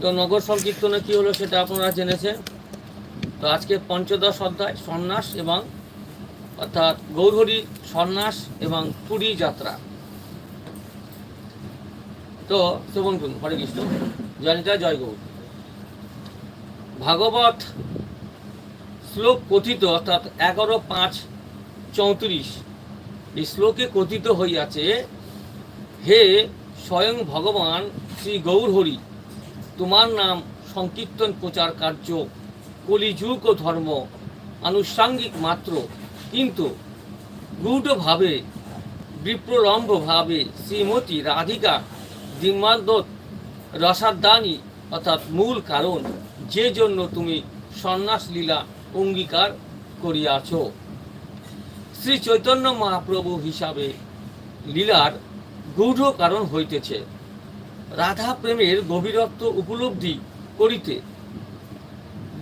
তো নগর সংকীর্তনে কি হলো সেটা আপনারা জেনেছেন। তো আজকে পঞ্চদশ অধ্যায়, সন্ন্যাস এবং অর্থাৎ গৌরহরি সন্ন্যাস এবং পুরী যাত্রা। তো শ্রবণ করুন, হরে কৃষ্ণ। জয়নিতা, জয় গৌর। ভাগবত শ্লোক কথিত, অর্থাৎ এগারো, পাঁচ, চৌত্রিশ, এই শ্লোকে কথিত হইয়াছে, হে স্বয়ং ভগবান শ্রী গৌরহরি, তোমার নাম সংকীর্তন প্রচার কার্য, কলিযুগ ও ধর্ম আনুষাঙ্গিক মাত্র। কিন্তু গূঢ়ভাবে বিপ্রলম্বভাবে শ্রীমতী রাধিকা দিমাদত রসাদানি অর্থাৎ মূল কারণ যে জন্য তুমি সন্ন্যাস লীলা অঙ্গীকার করিয়াছ। শ্রী চৈতন্য মহাপ্রভু হিসাবে লীলার গূঢ় কারণ হইতেছে। রাধা প্রেমের গভীরত্ব উপলব্ধি করিতে।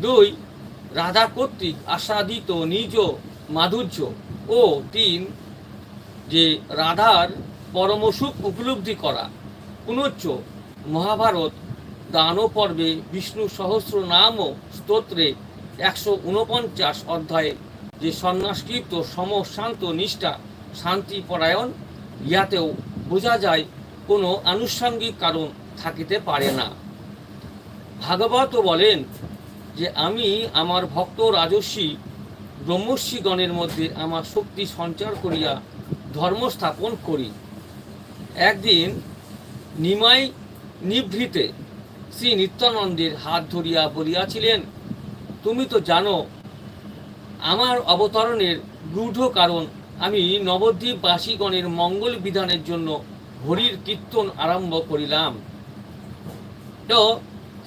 দুই, রাধা কর্তৃক আস্বাদিত নিজ মাধুর্য। ও তিন, যে রাধার পরমসুখ উপলব্ধি করা। পুনশ্চ মহাভারত দান পর্বে বিষ্ণু সহস্র নাম স্তোত্রে একশো উনপঞ্চাশ অধ্যায়ে যে সন্ন্যাসকৃত সম শান্ত নিষ্ঠা শান্তি পরায়ণ ইহাতেও বোঝা যায় কোনো আনুষঙ্গিক কারণ থাকিতে পারে না। ভাগবত বলেন যে আমি আমার ভক্ত রাজস্বী ব্রহ্মর্ষিগণের মধ্যে আমার শক্তি সঞ্চার করিয়া ধর্ম স্থাপন করি। একদিন নিমাই নিভৃতে শ্রী নিত্যানন্দের হাত ধরিয়া বলিয়াছিলেন, তুমি তো জানো, আমার অবতরণের গূঢ় কারণ আমি নবদ্বীপবাসীগণের মঙ্গল বিধানের জন্য হরির কীর্তন আরম্ভ করিলাম। তো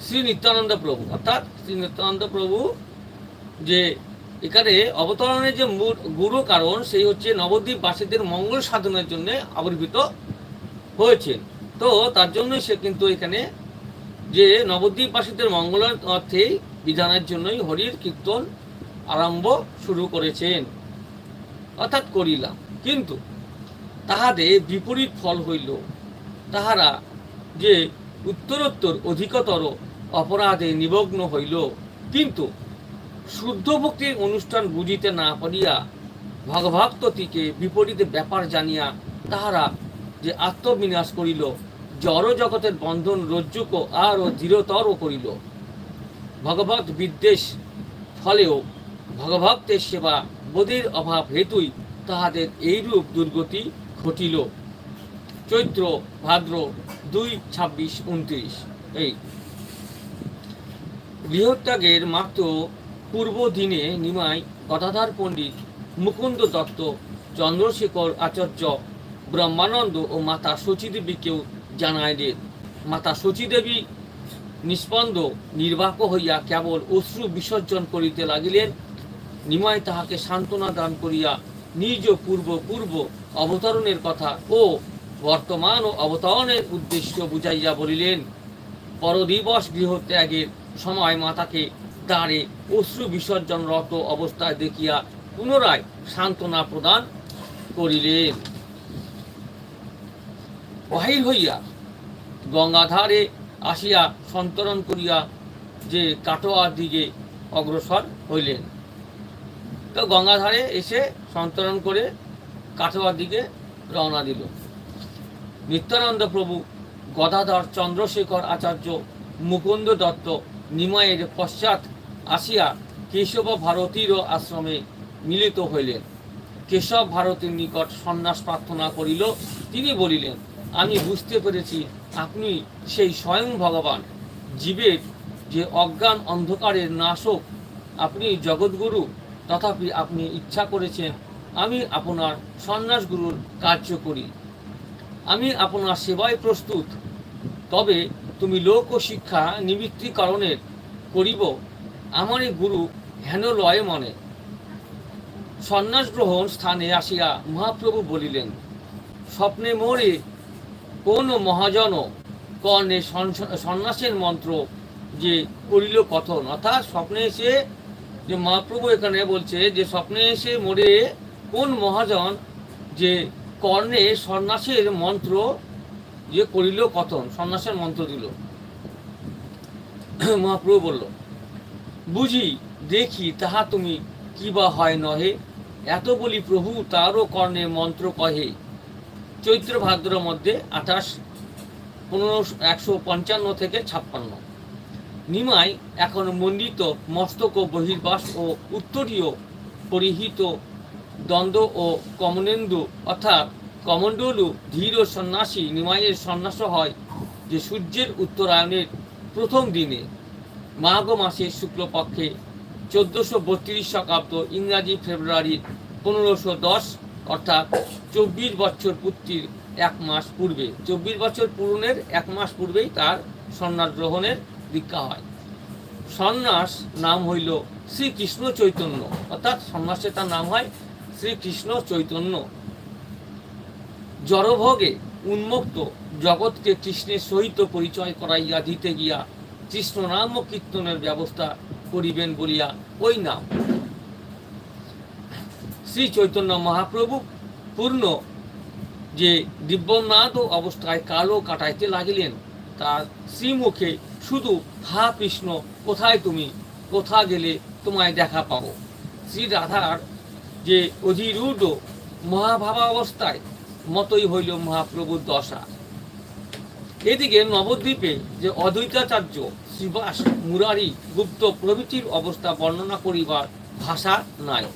শ্রী নিত্যানন্দ প্রভু, অর্থাৎ শ্রী নিত্যানন্দ প্রভু যে এখানে অবতরণের যে গুরু কারণ, সেই হচ্ছে নবদ্বীপবাসীদের মঙ্গল সাধনের জন্য আবির্ভূত হয়েছেন তো তার জন্য সে কিন্তু এখানে যে নবদ্বীপবাসীদের মঙ্গলের অর্থেই বিধানের জন্যই হরির কীর্তন আরম্ভ শুরু করেছেন। অর্থাৎ করিলাম। কিন্তু তাহাদের বিপরীত ফল হইল। তাহারা যে উত্তরোত্তর অধিকতর অপরাধে নিমগ্ন হইল। কিন্তু শুদ্ধ ভক্তির অনুষ্ঠান বুঝিতে না পারিয়া ভগভক্তটিকে বিপরীতে ব্যাপার জানিয়া তাহারা যে আত্মবিনাশ করিল জড় জগতের বন্ধন রজ্জুক আরও দৃঢ়তর করিল। ভগবত বিদ্বেষ ফলেও ভগভক্তের সেবা বোধের অভাব হেতুই তাহাদের এইরূপ দুর্গতি ঘটিল। চৈত্র, ভাদ্র দুই ছাব্বিশ উনত্রিশ। এই গৃহত্যাগের মাত্র পূর্ব দিনে নিমাই গদাধার পণ্ডিত মুকুন্দ দত্ত, চন্দ্রশেখর আচার্য, ব্রহ্মানন্দ ও মাতা শচীদেবীকেও জানাইলেন। মাতা শচীদেবী নিষ্পন্দ, নির্বাক হইয়া কেবল অশ্রু বিসর্জন করিতে লাগিলেন। নিমাই তাহাকে সান্ত্বনা দান করিয়া নিজ পূর্ব পূর্ব অবতরণের কথা। ও বর্তমান ও অবতরণের উদ্দেশ্য বুঝাইয়া বলিলেন, পরদিবস গৃহত্যাগের সময় মাতাকে দাঁড়ে অশ্রু বিসর্জনরত অবস্থায় দেখিয়া পুনরায় সান্ত্বনা প্রদান করিলেন। বাহির হইয়া গঙ্গাধারে আসিয়া সন্তরণ করিয়া যে কাটোয়ার দিকে অগ্রসর হইলেন। তো গঙ্গাধারে এসে সন্তরণ করে কাটোয়ার দিকে রওনা দিল। নিত্যানন্দ প্রভু, গদাধর চন্দ্রশেখর আচার্য, মুকুন্দ দত্ত নিমায়ের পশ্চাৎ আসিয়া কেশব ভারতীর আশ্রমে মিলিত হইলেন। কেশব ভারতীর নিকট সন্ন্যাস প্রার্থনা করিল, তিনি বলিলেন, আমি বুঝতে পেরেছি আপনি সেই স্বয়ং ভগবান। জীবের যে অজ্ঞান অন্ধকারের নাশক আপনি জগৎগুরু, তথাপি আপনি ইচ্ছা করেছেন আমি আপনার সন্ন্যাস গুরুর কার্য করি। আমি আপনার সেবায় প্রস্তুত। তবে তুমি লোক ও শিক্ষা নিবৃত্তিকরণের করিব, আমারই গুরু হেন লয় মনে। সন্ন্যাস গ্রহণ স্থানে আসিয়া মহাপ্রভু বলিলেন, স্বপ্নে মোরে কোন মহাজন কর্ণে সন্ন্যাসের মন্ত্র যে করিল কথন? অর্থাৎ স্বপ্নে এসে যে মহাপ্রভু এখানে বলছে যে স্বপ্নে এসে মোরে কোন মহাজন যে কর্ণে সন্ন্যাসের মন্ত্র যে করিল কথন, সন্ন্যাসের মন্ত্র দিল? মহাপ্রভু বলল, বুঝি, দেখি, তাহা তুমি কি বা হয় নহে? এত বলি প্রভু, তারও কর্ণে মন্ত্র কহে? চৈত্র ভাদ্র মধ্যে আঠাশ পনেরো একশো পঞ্চান্ন থেকে ছাপ্পান্ন। নিমাই এখন মণ্ডিত মস্তক বহির্বাস ও উত্তরীয় পরিহিত দ্বন্দ্ব ও কমনেন্দু, অর্থাৎ কমণ্ডলু ধীর ও সন্ন্যাসী নিমাইয়ের সন্ন্যাস হয় যে সূর্যের উত্তরায়ণের প্রথম দিনে। মাঘ মাসের শুক্লপক্ষে চোদ্দোশো বত্রিশ শকাব্দ ইংরাজি ফেব্রুয়ারির পনেরোশো দশ, অর্থাৎ চব্বিশ বছর পূর্তির এক মাস পূর্বে। চব্বিশ বছর পূরণের এক মাস পূর্বেই তার সন্ন্যাস গ্রহণের দীক্ষা হয়। সন্ন্যাস নাম হইল শ্রীকৃষ্ণ চৈতন্য, অর্থাৎ সন্ন্যাসে তার নাম হয় শ্রীকৃষ্ণ চৈতন্য। জড়ভোগে উন্মুক্ত জগৎকে কৃষ্ণের সহিত পরিচয় করাইয়া দিতে গিয়া কৃষ্ণ নাম ও কীর্তনের ব্যবস্থা করিবেন বলিয়া ওই নাম। শ্রী চৈতন্য মহাপ্রভু পূর্ণ যে দিব্যনাথ অবস্থায় কালো কাটাইতে লাগিলেন, তার শ্রীমুখে শুধু, হা কৃষ্ণ, কোথায় তুমি? কোথা গেলে তোমায় দেখা পাবো? শ্রী রাধার যে অধিরূঢ় মহাভাবা অবস্থায় মতই হইল মহাপ্রভুর দশা। এদিকে নবদ্বীপে যে অদ্বৈতাচার্য শ্রীবাস মুরারি গুপ্ত প্রভৃতির অবস্থা বর্ণনা করিবার ভাষা নাই।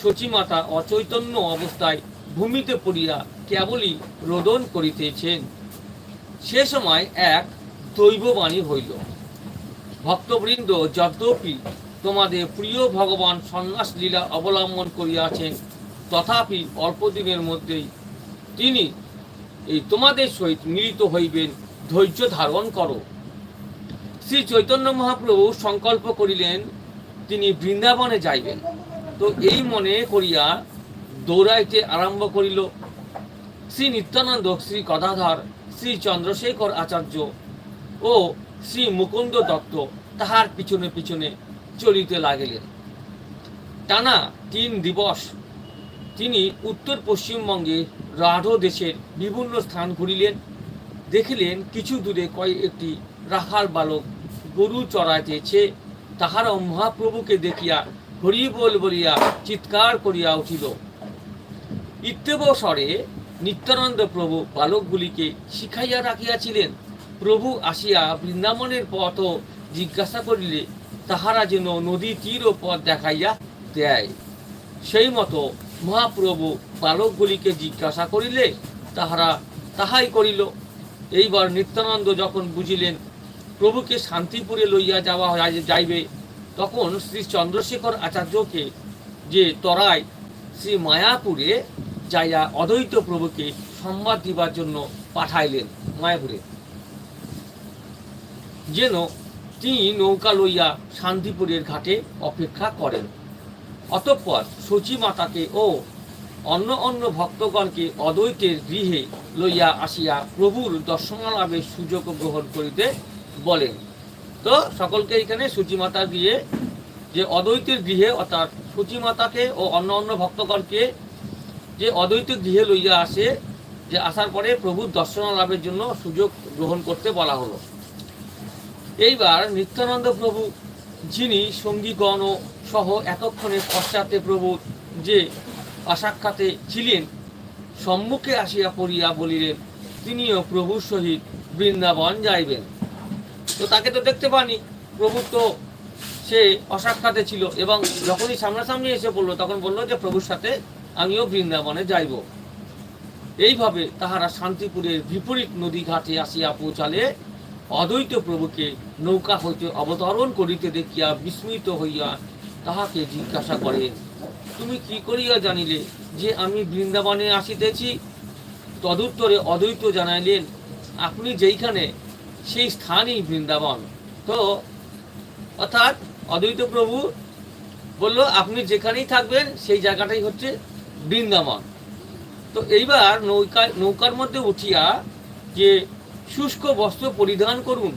সচিমাতা অচৈতন্য অবস্থায় ভূমিতে পড়িয়া কেবলই রোদন করিতেছেন। সে সময় এক দৈববাণী হইল, ভক্তবৃন্দ, যদ্যপি তোমাদের প্রিয় ভগবান সন্ন্যাস লীলা অবলম্বন করিয়াছেন। তথাপি অল্প দিনের মধ্যেই তিনি এই তোমাদের সহিত মিলিত হইবেন, ধৈর্য ধারণ করো। শ্রী চৈতন্য মহাপ্রভু সংকল্প করিলেন, তিনি বৃন্দাবনে যাইবেন। তো এই মনে করিয়া দৌড়াইতে আরম্ভ করিল। শ্রী নিত্যানন্দ, শ্রী গদাধর, শ্রী চন্দ্রশেখর আচার্য ও শ্রী মুকুন্দ দত্ত তাহার পিছনে পিছনে চলিতে লাগিলেন। টানা তিন দিবস তিনি উত্তর পশ্চিমবঙ্গে রাঢ় দেশের বিভিন্ন স্থান ঘুরিলেন, দেখিলেন কিছু দূরে কয়েকটি রাখাল বালক গরু চড়াইতেছে। তাহারাও মহাপ্রভুকে দেখিয়া হরি বল বলিয়া চিৎকার করিয়া উঠিল। ইত্যবসরে নিত্যানন্দ প্রভু বালকগুলিকে শিখাইয়া রাখিয়াছিলেন। প্রভু আসিয়া বৃন্দাবনের পথ জিজ্ঞাসা করিলে তাহারা যেন নদী তীর পথ দেখাইয়া দেয়। সেই মতো মহাপ্রভু বালকগুলিকে জিজ্ঞাসা করিলে তাহারা তাহাই করিল। এইবার নিত্যানন্দ যখন বুঝিলেন প্রভুকে শান্তিপুরে লইয়া যাওয়া যাইবে, তখন শ্রী চন্দ্রশেখর আচার্যকে যে তরায় শ্রী মায়াপুরে যাইয়া অদ্বৈত প্রভুকে সংবাদ দিবার জন্য পাঠাইলেন, মায়াপুরে। যেন তিনি নৌকা লইয়া শান্তিপুরের ঘাটে অপেক্ষা করেন। অতঃপর মাতাকে ও অন্য অন্য ভক্তগণকে অদ্বৈতের গৃহে লইয়া আসিয়া প্রভুর দর্শনালাভের সুযোগ গ্রহণ করিতে বলেন। তো সকলকে এখানে সূচিমাতার গৃহে যে অদ্বৈতের গৃহে অর্থাৎ সূচিমাতাকে ও অন্য অন্য ভক্তগণকে যে অদ্বৈত গৃহে লইয়া আসে, যে আসার পরে প্রভুর দর্শন লাভের জন্য সুযোগ গ্রহণ করতে বলা হলো। এইবার নিত্যানন্দ প্রভু, যিনি সঙ্গীগণ সহ এতক্ষণে পশ্চাতে প্রভু যে অসাক্ষাতে ছিলেন, সম্মুখে আসিয়া পড়িয়া বলিলেন, তিনিও প্রভুর সহিত বৃন্দাবন যাইবেন। তো তাকে তো দেখতে পানি প্রভু তো সে অসাক্ষাতে ছিল এবং যখনই সামনাসামনি এসে পড়ল, তখন বলল যে, প্রভুর সাথে আমিও বৃন্দাবনে যাইব। এইভাবে তাহারা শান্তিপুরের বিপরীত নদী ঘাটে আসিয়া পৌঁছালে অদ্বৈত প্রভুকে নৌকা হইতে অবতরণ করিতে দেখিয়া বিস্মিত হইয়া তাহাকে জিজ্ঞাসা করে, তুমি কি করিয়া জানিলে যে আমি বৃন্দাবনে আসিতেছি? তদুত্তরে অদ্বৈত জানাইলেন, আপনি যেইখানে, সেই স্থানই বৃন্দাবন। তো, অর্থাৎ অদ্বৈত প্রভু বলল, আপনি যেখানেই থাকবেন, সেই জায়গাটাই হচ্ছে বৃন্দাবন। তো এইবার নৌকা নৌকার মধ্যে উঠিয়া যে শুষ্ক বস্ত্র পরিধান করুন।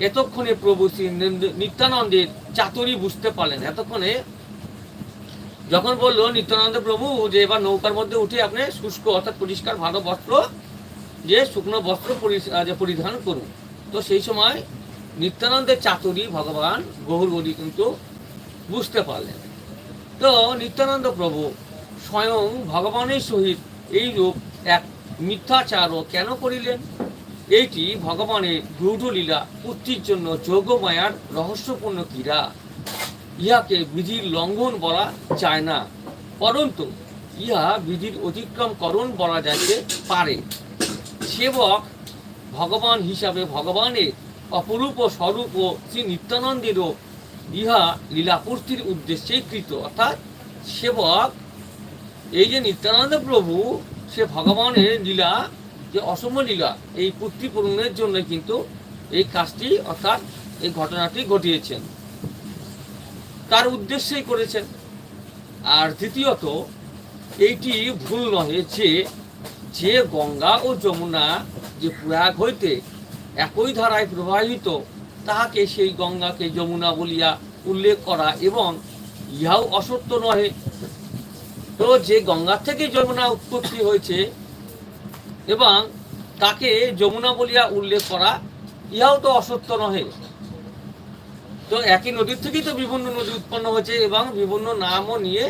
এতক্ষণে প্রভু শ্রী নিন্দ- নিত্যানন্দের চাতুরি বুঝতে পারলেন। এতক্ষণে যখন বলল, নিত্যানন্দ প্রভু, যে এবার নৌকার মধ্যে উঠে আপনি শুষ্ক অর্থাৎ পরিষ্কার ভালো বস্ত্র, যে শুকনো বস্ত্র পরিধান করুন। তো সেই সময় নিত্যানন্দের চাতুরি ভগবান গৌরগরি কিন্তু বুঝতে পারলেন। তো নিত্যানন্দ প্রভু স্বয়ং ভগবানের সহিত এই রূপ এক মিথ্যাচারও কেন করিলেন? এইটি ভগবানের লীলা পুত্রির জন্য যোগমায়ার রহস্যপূর্ণ ক্রীড়া। ইহাকে বিধির লঙ্ঘন বলা যায় না, পরন্তু ইহা বিধির অতিক্রমকরণ বলা যাইতে পারে। সেবক ভগবান হিসাবে ভগবানের অপরূপ স্বরূপ ও শ্রী নিত্যানন্দেরও ইহা লীলাপূর্তির উদ্দেশ্যেই কৃত। অর্থাৎ সেবক, এই যে নিত্যানন্দ প্রভু, সে ভগবানের লীলা যে অসম লীলা এই পুত্রী পূরণের জন্য কিন্তু এই কাজটি অর্থাৎ এই ঘটনাটি ঘটিয়েছেন। তার উদ্দেশ্যেই করেছেন। আর দ্বিতীয়ত, এইটি ভুল নহে যে যে গঙ্গা ও যমুনা যে প্রয়াগ হইতে একই ধারায় প্রবাহিত, তাহাকে সেই গঙ্গাকে যমুনা বলিয়া উল্লেখ করা এবং ইহাও অসত্য নহে। তো যে গঙ্গা থেকে যমুনা উৎপত্তি হয়েছে এবং তাকে যমুনা বলিয়া উল্লেখ করা, ইহাও তো অসত্য নহে। তো একই নদীর থেকেই তো বিভিন্ন নদী উৎপন্ন হয়েছে এবং বিভিন্ন নামও নিয়ে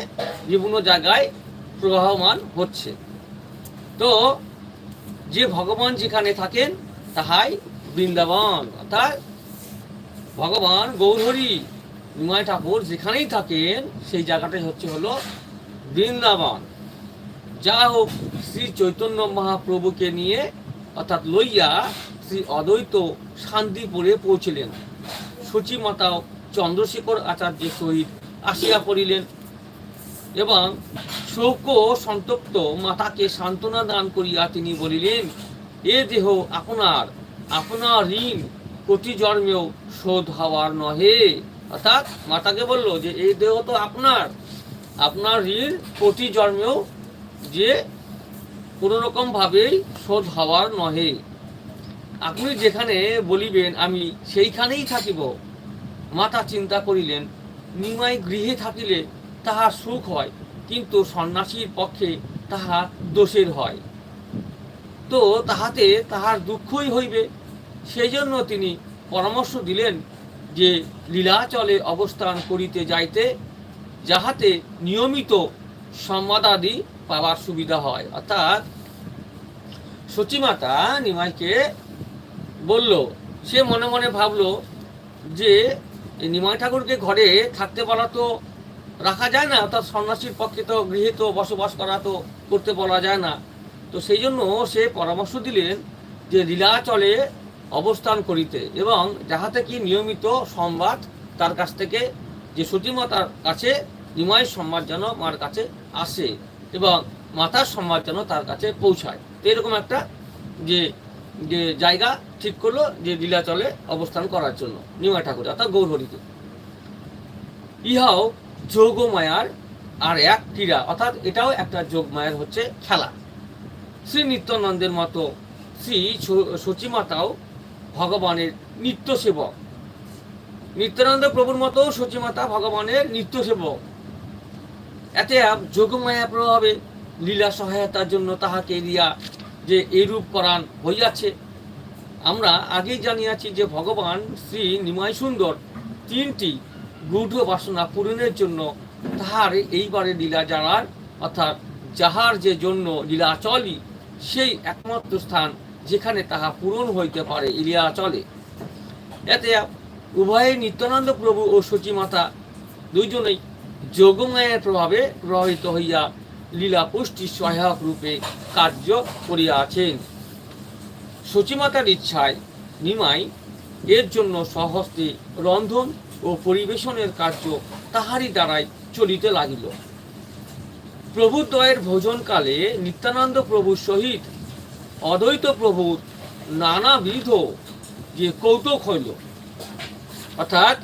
বিভিন্ন জায়গায় প্রবাহমান হচ্ছে। তো যে ভগবান যেখানে থাকেন, তাহাই বৃন্দাবন। অর্থাৎ ভগবান গৌরহরি, নিমাই ঠাকুর যেখানেই থাকেন, সেই জায়গাটাই হচ্ছে হলো বৃন্দাবন। যা হোক শ্রী চৈতন্য মহাপ্রভুকে নিয়ে অর্থাৎ লইয়া শ্রী অদ্বৈত শান্তিপুরে পৌঁছিলেন। সচিমাতাও চন্দ্রশেখর আচার্যের সহিত আসিয়া পড়িলেন এবং শোক সন্তপ্ত মাতাকে সান্ত্বনা দান করিয়া তিনি বলিলেন, এ দেহ আপনার আপনার ঋণ কোটি জন্মেও শোধ হওয়ার নহে। অর্থাৎ মাতাকে বলল যে এই দেহ তো আপনার আপনার ঋণ কোটি জন্মেও যে কোনো রকম ভাবেই শোধ হওয়ার নহে। আপনি যেখানে বলিবেন, আমি সেইখানেই থাকিব। মাতা চিন্তা করিলেন, নিমাই গৃহে থাকিলে তাহার সুখ হয়, কিন্তু সন্ন্যাসীর পক্ষে তাহা দোষের হয়। তো তাহাতে তাহার দুঃখই হইবে। সেই জন্য তিনি পরামর্শ দিলেন যে, লীলাচলে অবস্থান করিতে যাইতে, যাহাতে নিয়মিত সম্বাদাদি পাওয়ার সুবিধা হয়। অর্থাৎ সচিমাতা নিমাইকে বলল, সে মনে মনে ভাবলো যে নিমাই ঠাকুরকে ঘরে থাকতে বলা তো রাখা যায় না, অর্থাৎ সন্ন্যাসীর পক্ষে তো গৃহীত বসবাস করা তো করতে বলা যায় না। তো সেই জন্য সে পরামর্শ দিলেন যে, লীলাচলে অবস্থান করিতে এবং যাহাতে কি নিয়মিত সংবাদ তার কাছ থেকে যে সতীমাতার কাছে, নিমাইয়ের সংবাদ যেন মার কাছে আসে। এবং মাতার সংবাদ যেন তার কাছে পৌঁছায়। তো এরকম একটা যে যে জায়গা ঠিক করল যে লীলাচলে অবস্থান করার জন্য নিমা ঠাকুর, অর্থাৎ গৌরহরিতে ইহাও যোগমায়ার আর এক ক্রীড়া, অর্থাৎ এটাও একটা যোগমায়ার হচ্ছে খেলা। শ্রী নিত্যানন্দের মতো শ্রী সচিমাতাও ভগবানের নিত্য সেবক নিত্যানন্দ প্রভুর মতো সচিমাতা ভগবানের নিত্য সেবক এতে যোগমায়া প্রভাবে লীলা সহায়তার জন্য তাহাকে দিয়া যে এরূপ করান হইয়াছে। আমরা আগেই জানিয়াছি যে ভগবান শ্রী নিমাই সুন্দর তিনটি গূঢ় বাসনা পূরণের জন্য তাহার এইবারে লীলা জানার, অর্থাৎ যাহার যে জন্য লীলা চলি, সেই একমাত্র স্থান যেখানে তাহা পূরণ হইতে পারে ইলিয়া চলে। এতে উভয়ে নিত্যানন্দ প্রভু ও সচিমাতা দুইজনেই যোগমায়ের প্রভাবে প্রভাবিত হইয়া লীলা পুষ্টির সহায়ক রূপে কার্য করিয়া আছেন। সচিমাতার ইচ্ছায় নিমাই এর জন্য সহস্তে রন্ধন ও পরিবেশনের কার্য তাহারই দ্বারাই চলিতে লাগিল। প্রভুদ্বয়ের ভোজনকালে নিত্যানন্দ প্রভুর সহিত অদ্বৈত প্রভুর নানাবিধ যে কৌতুক হইল। অর্থাৎ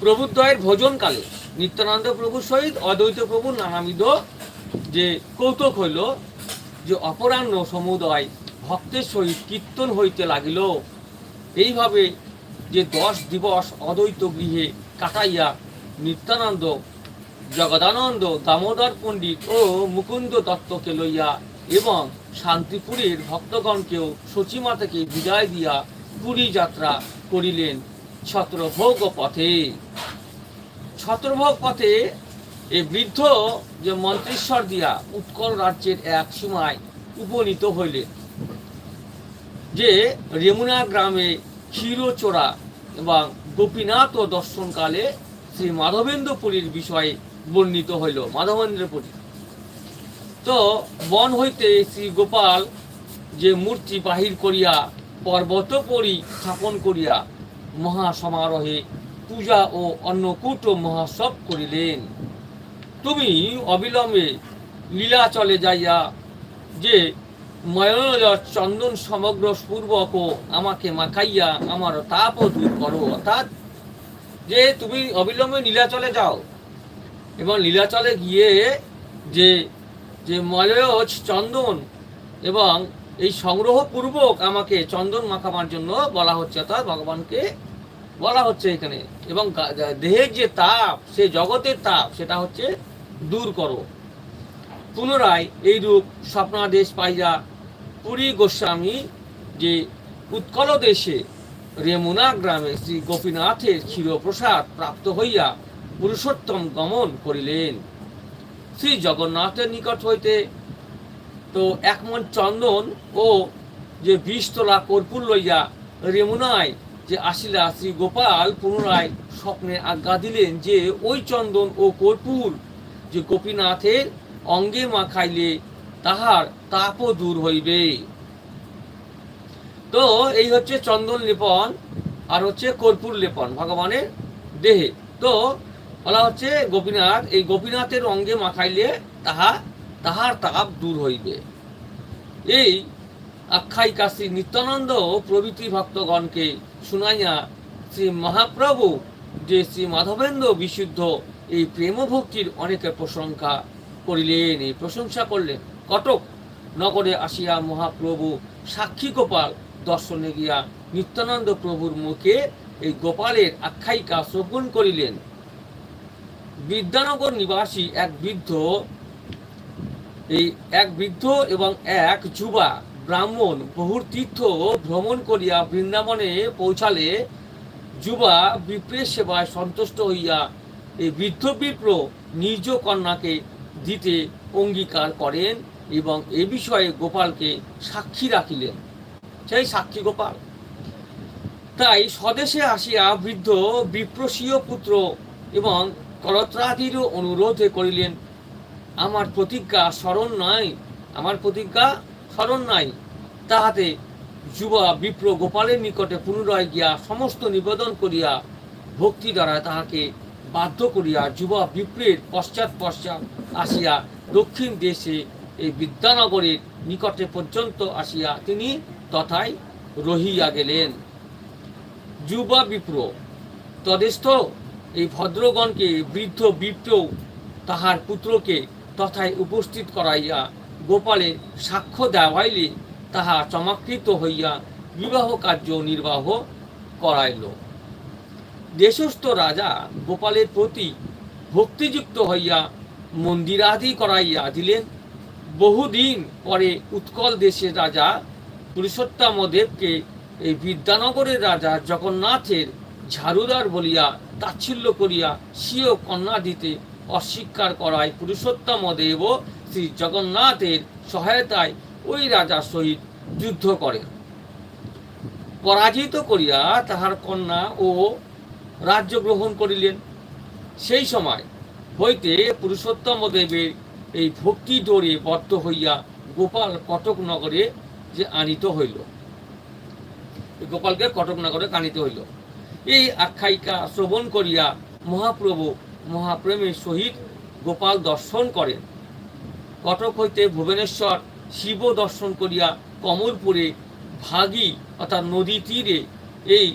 প্রভুদ্বয়ের ভোজনকালে নিত্যানন্দ প্রভুর সহিত, অদ্বৈত প্রভুর নানাবিধ যে কৌতুক হইল, যে অপরাহ্ন সমুদয় ভক্তের সহিত কীর্তন হইতে লাগিল। এইভাবে যে দশ দিবস অদ্বৈত গৃহে কাটাইয়া নিত্যানন্দ, জগদানন্দ, দামোদর পণ্ডিত ও মুকুন্দ দত্তকে লইয়া এবং শান্তিপুরের ভক্তগণকেও সচিমা থেকে বিদায় দিয়া পুরী যাত্রা করিলেন ছত্রভোগ পথে ছত্রভোগ পথে এই বৃদ্ধ যে মন্ত্রেশ্বর দিয়া উৎকল রাজ্যের এক সীমায় উপনীত হইলেন। যে রেমুনা গ্রামে ক্ষীরচোরা এবং গোপীনাথ ও দর্শনকালে শ্রী মাধবেন্দ্রপুরীর বিষয়ে বর্ণিত হইল, মাধবেন্দ্রপুরী। তো বন হইতে শ্রী গোপাল যে মূর্তি বাহির করিয়া পর্বত পরি স্থাপন করিয়া মহা সমারোহে পূজা ও অন্নকূট মহাসব করিলেন। তুমি অবিলম্বে লীলাচলে যাইয়া যে ময়নজর চন্দন সমগ্র পূর্বক আমাকে মাখাইয়া আমার তাপও দূর করো, অর্থাৎ যে তুমি অবিলম্বে নীলাচলে যাও এবং নীলাচলে গিয়ে যে যে ময়জ চন্দন এবং এই সংগ্রহপূর্বক আমাকে চন্দন মাখাবার জন্য বলা হচ্ছে, অর্থাৎ ভগবানকে বলা হচ্ছে এখানে। এবং দেহের যে তাপ, সে জগতের তাপ, সেটা হচ্ছে দূর করো। পুনরায় এইরূপ স্বপ্নাদেশ পাইয়া পুরী গোস্বামী যে উৎকল দেশে রেমুনা গ্রামে শ্রী গোপীনাথের ক্ষীরপ্রসাদ প্রাপ্ত হইয়া পুরুষোত্তম গমন করিলেন। শ্রী জগন্নাথের নিকট হইতে তো একমন চন্দন ও যে বিষ তোলা কর্পূর লইয়া রেমুনায় যে আসিলা শ্রী গোপাল পুনরায় স্বপ্নে আজ্ঞা দিলেন যে ওই চন্দন ও কর্পূর যে গোপীনাথের অঙ্গে মাখাইলে তাহার তাপও দূর হইবে। তো এই হচ্ছে চন্দন লেপন আর হচ্ছে কর্পূর লেপন ভগবানের দেহে। তো বলা হচ্ছে গোপীনাথ, এই গোপীনাথের অঙ্গে মাখাইলে তাহা, তাহার তাপ দূর হইবে। এই আখ্যায়িকা শ্রী নিত্যানন্দ প্রভৃতি ভক্তগণকে শুনাইয়া শ্রী মহাপ্রভু যে শ্রী মাধবেন্দ্র বিশুদ্ধ এই প্রেম ভক্তির অনেকের প্রশংসা করিলেন, এই প্রশংসা করলেন। কটক নগরে আসিয়া মহাপ্রভু সাক্ষী গোপাল দর্শনে গিয়া নিত্যানন্দ প্রভুর মুখে এই গোপালের আখ্যায়িকা শ্রবণ করিলেন। বিদ্যানগর নিবাসী এক বৃদ্ধ, এই এক বৃদ্ধ এবং এক যুবা ব্রাহ্মণ বহুর তীর্থ ভ্রমণ করিয়া বৃন্দাবনে পৌঁছালে যুবা বিপ্রের সেবায় সন্তুষ্ট হইয়া এই বৃদ্ধ বিপ্র নিজ কন্যাকে দিতে অঙ্গীকার করেন এবং এ বিষয়ে গোপালকে সাক্ষী রাখিলেন। সেই সাক্ষী গোপাল। তাই স্বদেশে আসিয়া বৃদ্ধ বিপ্রসীয় পুত্র এবং করত্রাদিরও অনুরোধে করিলেন, আমার প্রতিজ্ঞা স্মরণ নয়, আমার প্রতিজ্ঞা স্মরণ নাই। তাহাতে যুবা বিপ্র গোপালের নিকটে পুনরায় গিয়া সমস্ত নিবেদন করিয়া ভক্তি দ্বারা তাহাকে বাধ্য করিয়া যুবা বিপ্রের পশ্চাৎ পশ্চাৎ আসিয়া দক্ষিণ দেশে এই বিদ্যানগরের নিকটে পর্যন্ত আসিয়া তিনি তথায় রহিয়া গেলেন। যুবা বিপ্র, তদেস্থ এই ভদ্রগণকে বৃদ্ধ বিপ্র তাহার পুত্রকে তথায় উপস্থিত করাইয়া গোপালে সাক্ষ্য দেওয়াইলে তাহা চমৎকৃত হইয়া বিবাহ কার্য নির্বাহ করাইল। দেশস্থ রাজা গোপালের প্রতি ভক্তিযুক্ত হইয়া মন্দিরাদি করাইয়া দিলেন। বহুদিন পরে উৎকল দেশের রাজা পুরুষোত্তমদেবকে এই বিদ্যানগরের রাজা জগন্নাথের ঝাড়ুদার বলিয়া তাচ্ছিল্য করিয়া স্বীয় কন্যা দিতে অস্বীকার করায় পুরুষোত্তম দেব শ্রী জগন্নাথের সহায়তায় ওই রাজার সহিত যুদ্ধ করেন পরাজিত করিয়া তাহার কন্যা ও রাজ্য গ্রহণ করিলেন। সেই সময় হইতে পুরুষোত্তম দেবের এই ভক্তি ডোরে বদ্ধ হইয়া গোপাল কটক নগরে যে আনিত হইল। গোপালকে কটক নগরে আনিত হইল। এই আখ্যায়িকা শ্রবণ করিয়া মহাপ্রভু মহাপ্রেমের সহিত গোপাল দর্শন করেন। কটক হইতে ভুবনেশ্বর শিব দর্শন করিয়া কমলপুরে ভাগী, অর্থাৎ নদী তীরে এই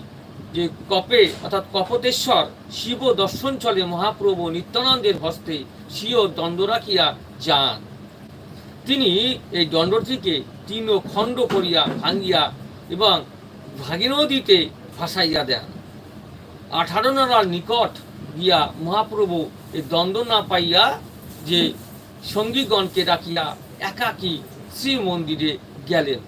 যে কপে, অর্থাৎ কপতেশ্বর শিব দর্শন চলে মহাপ্রভু নিত্যানন্দের হস্তে, স্বীয় দণ্ড রাখিয়া যান। তিনি এই দণ্ডটিকে তিন খণ্ড করিয়া ভাঙ্গিয়া এবং ভাগীনদীতে ভাসাইয়া দেন। আঠারো নারার নিকট গিয়া মহাপ্রভু এই দ্বন্দ্ব না পাইয়া যে সঙ্গীগণকে ডাকিয়া একাকী শ্রী মন্দিরে গেলেন।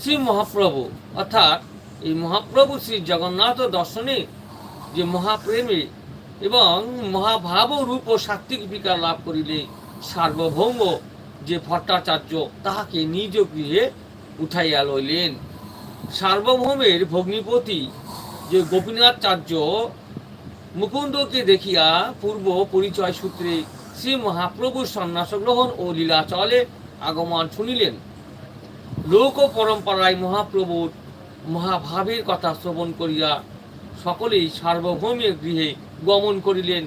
শ্রী মহাপ্রভু অর্থাৎ এই মহাপ্রভু শ্রী জগন্নাথ দর্শনে যে মহাপ্রেমে এবং মহাভাব রূপ ও সাত্বিক বিকার লাভ করিলে সার্বভৌম যে ভট্টাচার্য তাহাকে নিজ গৃহে উঠাইয়া লইলেন। সার্বভৌমের ভগ্নিপতি যে গোপীনাথাচার্য মুকুন্দকে দেখিয়া পূর্ব পরিচয় সূত্রে শ্রী মহাপ্রভুর সন্ন্যাস গ্রহণ ও লীলাচলে আগমন শুনিলেন। লোক পরম্পরায় মহাপ্রভুর মহাভাবের কথা শ্রবণ করিয়া সকলেই সার্বভৌমের গৃহে গমন করিলেন।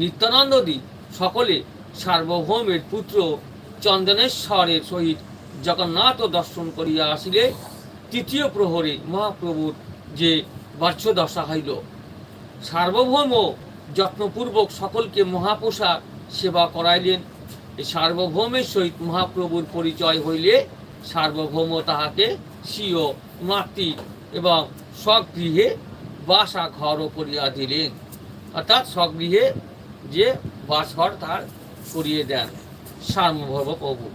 নিত্যানন্দদি সকলে সার্বভৌমের পুত্র চন্দনেশ্বরের সহিত জগন্নাথ দর্শন করিয়া আসিলে। তৃতীয় প্রহরে মহাপ্রভুর যে বার্ষদশা হইল। সার্বভৌম যত্নপূর্বক সকলকে মহাপ্রসাদ সেবা করাইলেন। এই সার্বভৌমের সহিত মহাপ্রভুর পরিচয় হইলে সার্বভৌম তাহাকে স্বীয় মাতৃ এবং স্বগৃহে বাসা ঘরও করিয়া দিলেন। অর্থাৎ স্বগৃহে যে বাসঘর তার করিয়ে দেন সার্বভৌম প্রভু।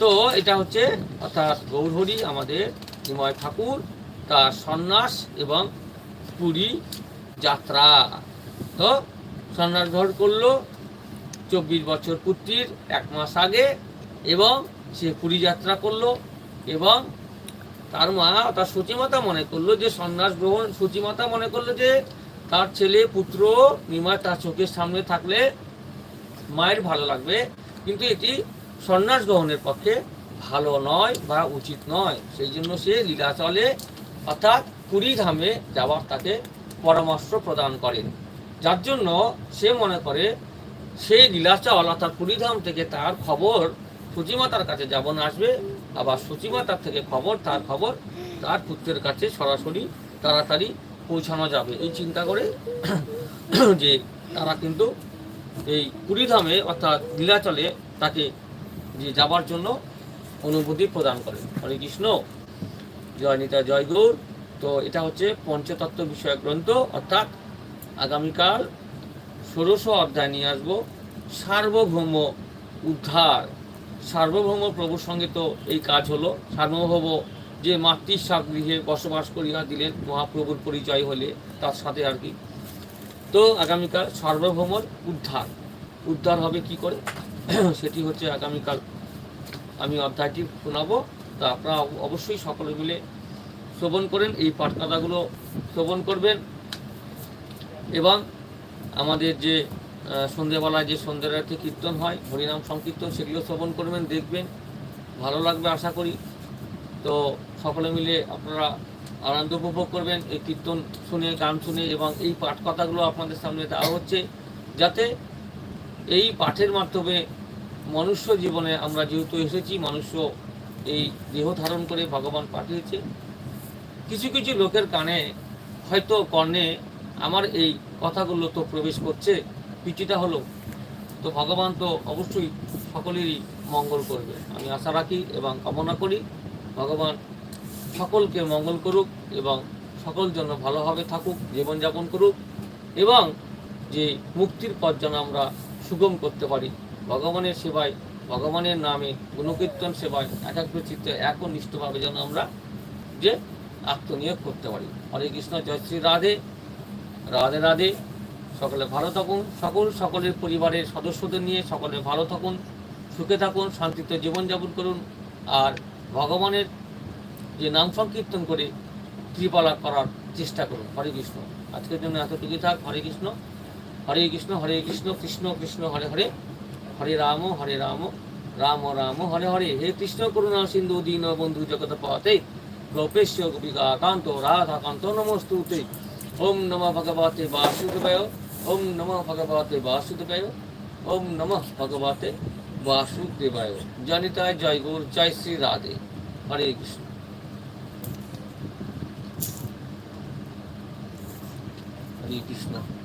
তো এটা হচ্ছে অর্থাৎ গৌরহরি আমাদের হিময় ঠাকুর, তার সন্ন্যাস এবং পুরী যাত্রা। তো সন্ন্যাস গ্রহণ করল চব্বিশ বছর পুত্রীর এক মাস আগে এবং সে পুরী যাত্রা করল এবং তার মা, তার সচিমাতা মনে করল যে, সন্ন্যাস গ্রহণ সচিমাতা মনে করল যে, তার ছেলে, পুত্র নিমায় তার চোখের সামনে থাকলে মায়ের ভালো লাগবে। কিন্তু এটি সন্ন্যাস গ্রহণের পক্ষে ভালো নয় বা উচিত নয়। সেই জন্য সে লীলাচলে অর্থাৎ পুরী ধামে যাওয়ার তাকে পরামর্শ প্রদান করেন। যার জন্য সে মনে করে সেই লীলাচল অর্থাৎ পুরীধাম থেকে তার খবর সচিমাতার কাছে যেমন আসবে। আবার সচিমাতার থেকে খবর, তার খবর, তার পুত্রের কাছে সরাসরি তাড়াতাড়ি পৌঁছানো যাবে। এই চিন্তা করে যে তারা কিন্তু এই পুরীধামে অর্থাৎ লীলাচলে তাকে যে যাবার জন্য অনুভূতি প্রদান করেন হরে কৃষ্ণ। জয় নিতা, জয় গৌর। তো এটা হচ্ছে পঞ্চতত্ত্ব বিষয়ক গ্রন্থ। অর্থাৎ আগামীকাল ষোড়শ অধ্যায় নিয়ে আসব। সার্বভৌম উদ্ধার। সার্বভৌম প্রভুর সঙ্গে তো এই কাজ হলো। সার্বভৌম যে মাতৃস্বাগ গৃহে বসবাস করিয়া দিলেন, মহাপ্রভুর পরিচয় হলে তার সাথে আর কি। তো আগামীকাল সার্বভৌমর উদ্ধার। উদ্ধার হবে কি করে? সেটি হচ্ছে আগামীকাল আমি অধ্যায়টি শোনাবো। তা আপনারা অবশ্যই সকলে মিলে শ্রবণ করেন, এই পাঠকাথাগুলো শ্রবণ করবেন এবং আমাদের যে সন্ধ্যেবেলায় যে সন্ধ্যেরাতে কীর্তন হয়, হরিনাম সংকীর্তন, সেগুলো শ্রবণ করবেন, দেখবেন। ভালো লাগবে আশা করি। তো সকলে মিলে আপনারা আনন্দ উপভোগ করবেন, এই কীর্তন শুনে, গান শুনে এবং এই পাঠ কথাগুলো আপনাদের সামনে দেওয়া হচ্ছে, যাতে এই পাঠের মাধ্যমে মনুষ্য জীবনে আমরা যেহেতু এসেছি, মনুষ্য এই দেহ ধারণ করে ভগবান পাঠিয়েছে। কিছু কিছু লোকের কানে, হয়তো কর্ণে আমার এই কথাগুলো তো প্রবেশ করছে কিছুটা হলো। তো ভগবান তো অবশ্যই সকলেরই মঙ্গল করবে। আমি আশা রাখি এবং কামনা করি, ভগবান সকলকে মঙ্গল করুক এবং সকল জন্য ভালোভাবে থাকুক, জীবনযাপন করুক এবং যে মুক্তির পথ যেন আমরা সুগম করতে পারি, ভগবানের সেবায়, ভগবানের নামে গুণকীর্তন সেবায় একাগ্র চিত্তে একনিষ্ঠভাবে যেন আমরা যে আত্মনিয়োগ করতে পারি। হরে কৃষ্ণ, জয় শ্রী রাধে। রাধে রাধে। সকলে ভালো থাকুন, সকল সকলের পরিবারের সদস্যদের নিয়ে সকলে ভালো থাকুন, সুখে থাকুন, শান্তিতে জীবনযাপন করুন, আর ভগবানের যে নাম সংকীর্তন করে কৃপালা করার চেষ্টা করুন। হরে কৃষ্ণ। আজকের জন্য এতটুকুই থাক। হরে কৃষ্ণ। হরে কৃষ্ণ হরে কৃষ্ণ কৃষ্ণ কৃষ্ণ, হরে হরে। হরে রাম হরে রাম রাম রাম, হরে হরে। হে কৃষ্ণ, করুণা, সিন্ধু, দীন, বন্ধু জগৎ পাতে গোপেশ্য গোপিকা কান্ত রাধা কান্ত নমস্তুতে। ওম নম ভগবতে বাসুদেবায়, ওম নম ভগবতে বাসুদেবায়, ওম নম ভগবতে বাসুদেবায়। জনিতায় জয় গুর, জয় শ্রী রাধে। হরে কৃষ্ণ। হরে কৃষ্ণ।